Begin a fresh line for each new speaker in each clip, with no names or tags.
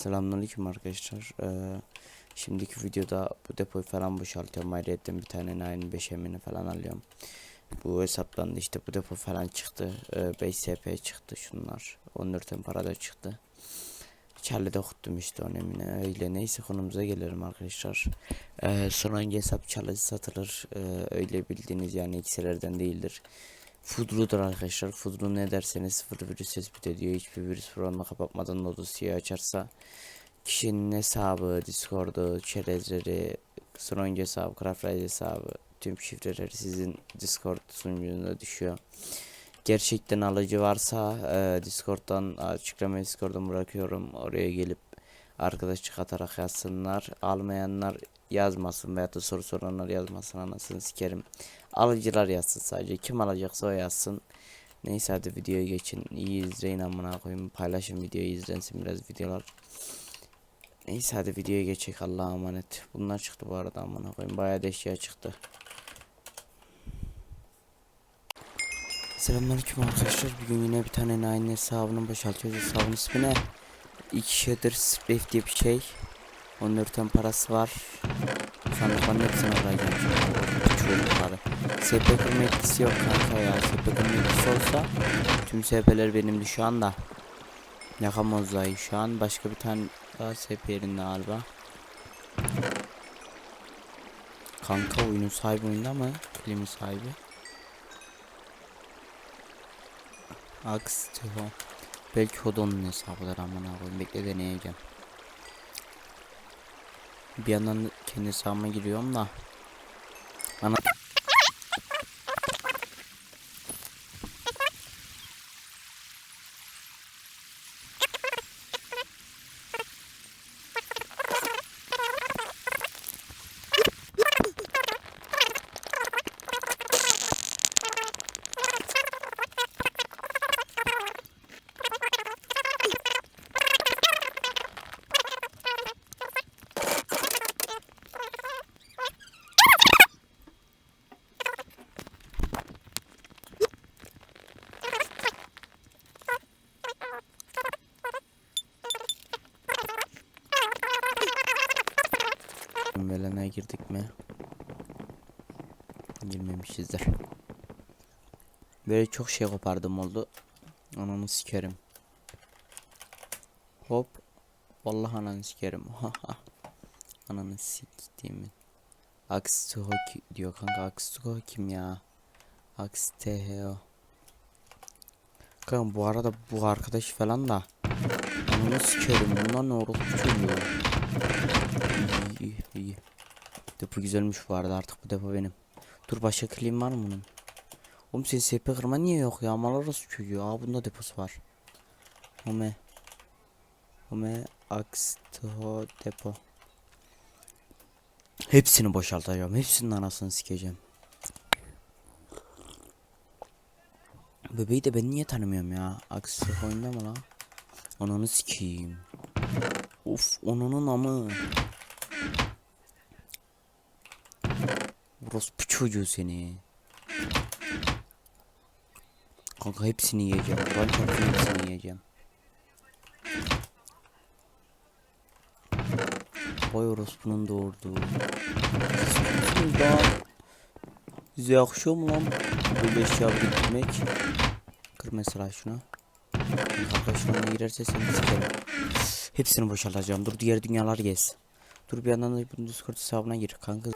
Selamünaleyküm arkadaşlar. Ee, şimdiki videoda bu depoyu falan boşaltıyorum. Ayrıca bir tane 95 emini falan alıyorum. Bu hesaplandı işte bu depo falan çıktı. Ee, 5 SP çıktı şunlar. 14 em para da çıktı. Charlie'de okuttum işte onun emine. Öyle neyse konumuza gelelim arkadaşlar. Ee, son hangi hesap Charlie satılır. Ee, öyle bildiğiniz yani ikisilerden değildir. Foodlu'dur arkadaşlar. Foodlu ne derseniz sıfır virüs tespit ediyor. Hiçbir virüs programını kapatmadan o açarsa kişinin hesabı, Discord'u, çerezleri, Strong hesabı, Craftrise hesabı, tüm şifreleri sizin Discord sunucuna düşüyor. Gerçekten alıcı varsa e, Discord'dan açıklama Discord'dan bırakıyorum. Oraya gelip arkadaşlık atarak yazsınlar. Almayanlar yazmasın veya da soru soranlar yazmasın anasını sikerim. Alıcılar yazsın sadece. Kim alacaksa o yazsın. Neyse hadi videoya geçin. İyi izleyin amına koyayım. Paylaşın videoyu izlensin biraz videolar. Neyse hadi videoya geçecek Allah'a emanet. Bunlar çıktı bu arada amına koyayım. Bayağı da eşya çıktı. Selamünaleyküm arkadaşlar. Bugün yine bir tane Nine hesabını boşaltıyoruz. Hesabın ismi ne? İki Shader Strafe diye bir şey. 14 tane parası var. Sandıkların hepsini alacağım. Çocukları. SP kırma etkisi yok kanka ya. SP kırma etkisi olsa tüm SP'ler benimdi şu anda. Yakamozlayı şu an başka bir tane daha SP yerinde galiba. Kanka oyunun sahibi oyunda mı? Klimin sahibi. Aks. Belki o da onun hesabıdır amına koyayım. Bekle deneyeceğim. Bir yandan da kendi hesabıma giriyorum da. Ana Velene girdik mi? Girmemişizdir. Böyle çok şey kopardım oldu. Ananı sikerim. Hop. Vallahi ananı sikerim. ananı siktiğimi. Akstuho diyor kanka Akstuho kim ya? Aksteheo. Kanka bu arada bu arkadaş falan da Ananı sikerim bunlar ne orospu çocuğu. İyi iyi. Depo güzelmiş bu arada artık bu depo benim. Dur başka klim var mı bunun? Oğlum senin SP kırma niye yok ya? Mal arası çocuğu. Aa bunda deposu var. Home. Home Axto depo. Hepsini boşaltacağım. Hepsinin anasını sikeceğim. Bebeği de ben niye tanımıyorum ya? Axto oyunda mı lan? Ananı sikeyim. Of onunun amı. Orospu çocuğu seni. Kanka hepsini yiyeceğim. Ben kanka hepsini yiyeceğim. Vay orospunun doğurduğu. Daha Size yakışıyor mu lan? Böyle eşya biriktirmek. Kır mesela şunu. Arkadaşlarına girerse seni sikerim. Hepsini boşaltacağım. Dur diğer dünyalar gez. Dur bir yandan da bu Discord hesabına gir kanka.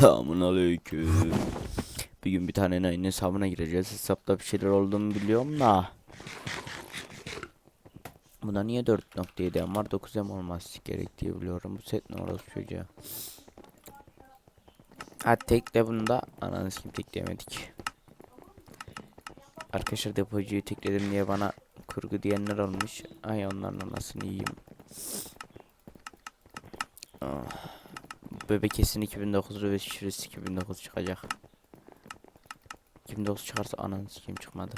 Selamun aleyküm. Bir gün bir tane nayın hesabına gireceğiz. Hesapta bir şeyler olduğunu biliyorum da. Buna niye 4.7 M var 9 M olması gerek diye biliyorum. Bu set ne orası çocuğa. Ha tek de bunda ananı kim tekleyemedik. Arkadaşlar depocuyu tekledim diye bana kurgu diyenler olmuş. Ay onların nasıl yiyeyim. Ah. Bebek kesin 2009 ve şurası 2009 çıkacak. 2009 çıkarsa ananı kim çıkmadı.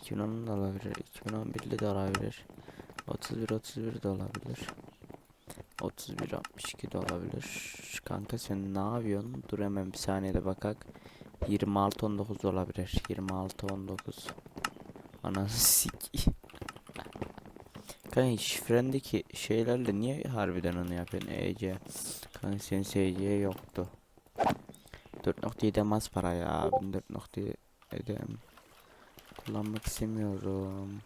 2010 da olabilir, 2011'li de olabilir. 31 31 de olabilir. 31 62 de olabilir. Kanka sen ne yapıyorsun? Dur hemen bir saniyede bakak. 26 19 da olabilir. 26 19. Ananı sik. Kanka şifrendeki şeylerle niye harbiden onu yapıyorsun EC? Kanka SC yoktu. 4.7 az para ya. Ben 4.7 kullanmak istemiyorum.